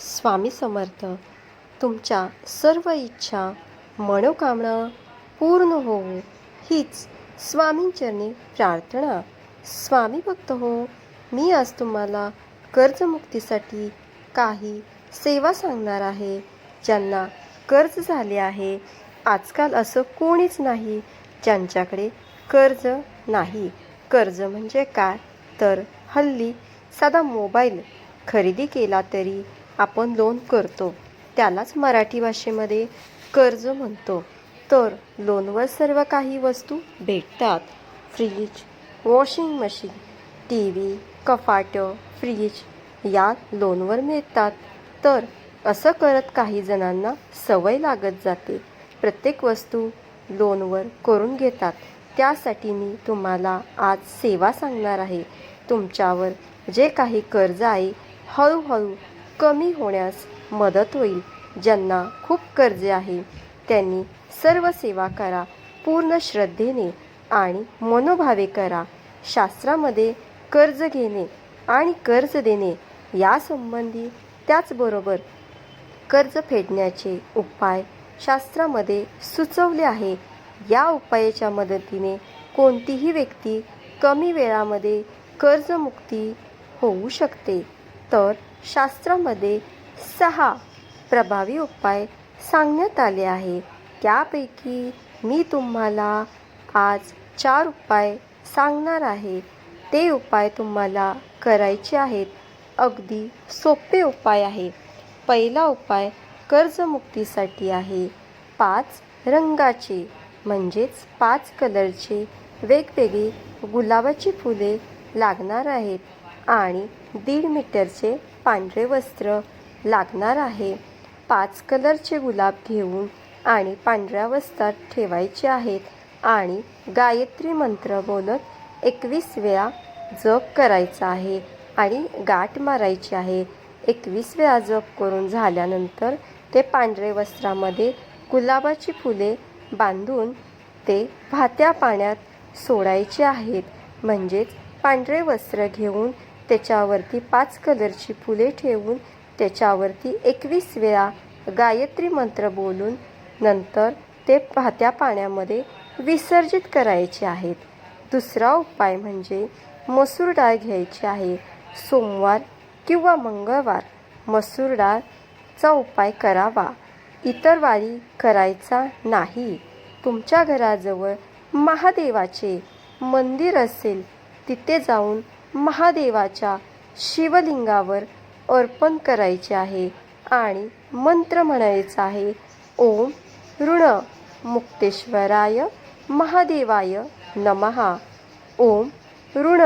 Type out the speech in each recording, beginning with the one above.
स्वामी समर्थ तुमच्या सर्व इच्छा मनोकामना पूर्ण होवो हीच स्वामींचरणी प्रार्थना. स्वामी भक्त हो मी आज तुम्हाला कर्जमुक्तीसाठी काही सेवा सांगणार आहे ज्यांना कर्ज झाले आहे. आजकाल असं कोणीच नाही ज्यांच्याकडे कर्ज नाही. कर्ज म्हणजे काय? तर हल्ली साधा मोबाईल खरेदी केला तरी आपण लोन करतो. त्यालाच मराठी भाषेमध्ये कर्ज म्हणतो. तर लोनवर सर्व काही वस्तू भेटतात. Fridge washing machine T V कपाटं फ्रीज या लोनवर मिळतात. तर असं करत काही जणांना सवय लागत जाते. प्रत्येक वस्तू लोनवर करून घेतात. त्यासाठी मी तुम्हाला आज सेवा सांगणार आहे. तुमच्यावर जे काही कर्ज आहे हळूहळू कमी होण्यास मदत होईल. ज्यांना खूप कर्जे आहे त्यांनी सर्व सेवा करा पूर्ण श्रद्धेने आणि मनोभावे करा. शास्त्रामध्ये कर्ज घेणे आणि कर्ज देणे यासंबंधी त्याचबरोबर कर्ज फेडण्याचे उपाय शास्त्रामध्ये सुचवले आहे. या उपायाच्या मदतीने कोणतीही व्यक्ती कमी वेळामध्ये कर्जमुक्ती होऊ शकते. तर शास्त्रामध्ये सहा प्रभावी उपाय सांगण्यात आले आहे. त्यापैकी मी तुम्हाला आज चार उपाय सांगणार आहे. ते उपाय तुम्हाला करायचे आहेत. अगदी सोपे उपाय आहे. पहिला उपाय कर्जमुक्तीसाठी आहे. पाच रंगाचे म्हणजेच पाच कलरचे वेगवेगळी गुलाबाची फुले लागणार आहेत. आणि दीड मीटरचे पांढरे वस्त्र लागणार आहे. पाच कलरचे गुलाब घेऊन आणि पांढऱ्या वस्त्रात ठेवायचे आहेत आणि गायत्री मंत्र बोलत एकवीस वेळा जप करायचा आहे आणि गाठ मारायची आहे. एकवीस वेळा जप करून झाल्यानंतर ते पांढरे वस्त्रामध्ये गुलाबाची फुले बांधून ते वाहत्या पाण्यात सोडायचे आहेत. म्हणजेच पांढरे वस्त्र घेऊन त्याच्यावरती पाच कलरची फुले ठेवून त्याच्यावरती एकवीस वेळा गायत्री मंत्र बोलून नंतर ते पाहत्या पाण्यामध्ये विसर्जित करायचे आहेत. दुसरा उपाय म्हणजे मसूर डाळ घ्यायची आहे. सोमवार किंवा मंगळवार मसूर डाळचा उपाय करावा. इतर वारी करायचा नाही. तुमच्या घराजवळ महादेवाचे मंदिर असेल तिथे जाऊन महादेवाच्या शिवलिंगावर अर्पण करायचे आहे आणि मंत्र म्हणायचा आहे ओम ऋण मुक्तेश्वराय महादेवाय नमहा. ओम ऋण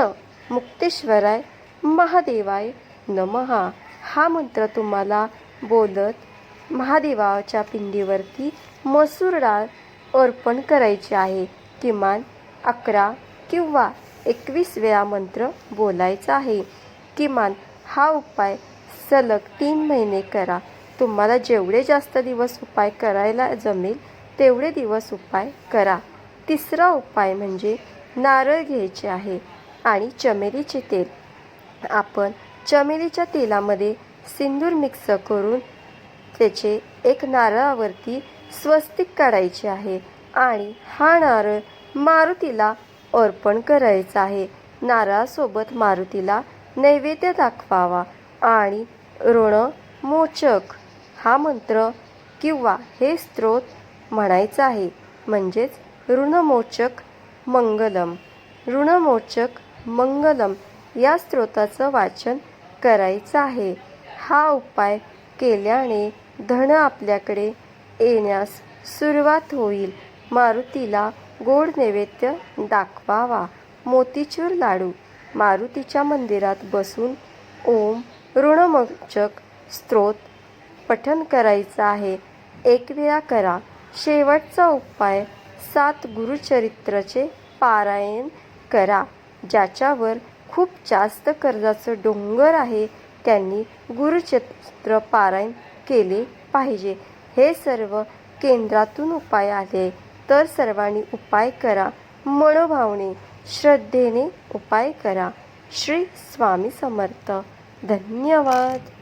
मुक्तेश्वराय महादेवाय नमहा. हा मंत्र तुम्हाला बोलत महादेवाच्या पिंडीवरती मसूर डाळ अर्पण करायची आहे किमान अकरा किंवा एकवीस वेळा मंत्र बोलायचा आहे. किमान हा उपाय सलग तीन महिने करा. तुम्हाला जेवढे जास्त दिवस उपाय करायला जमेल तेवढे दिवस उपाय करा. तिसरा उपाय म्हणजे नारळ घ्यायचे आहे आणि चमेलीचे तेल. आपण चमेलीच्या तेलामध्ये सिंदूर मिक्स करून त्याचे एक नारळावरती स्वस्तिक काढायचे आहे आणि हा नारळ मारुतीला अर्पण करायचा आहे. नारळासोबत मारुतीला नैवेद्य दाखवावा आणि ऋण मोचक. हा मंत्र किंवा हे स्त्रोत म्हणायचं आहे. म्हणजेच ऋणमोचक मंगलम. ऋणमोचक मंगलम या स्त्रोताचं वाचन करायचं आहे. हा उपाय केल्याने धन आपल्याकडे येण्यास सुरुवात होईल. मारुतीला गोड नैवेद्य दाखवावा. मोतीचूर लाडू. मारुतीच्या मंदिरात बसून ओम ऋणमोचक स्त्रोत पठन करायचं आहे. एक वेळा करा. शेवटचा उपाय सात गुरुचरित्राचे पारायण करा. ज्याच्यावर खूप जास्त कर्जाचं डोंगर आहे त्यांनी गुरुचरित्र पारायण केले पाहिजे. हे सर्व केंद्रातून उपाय आले. तर सर्वांनी उपाय करा. मनोभावने श्रद्धेने उपाय करा. श्री स्वामी समर्थ. धन्यवाद.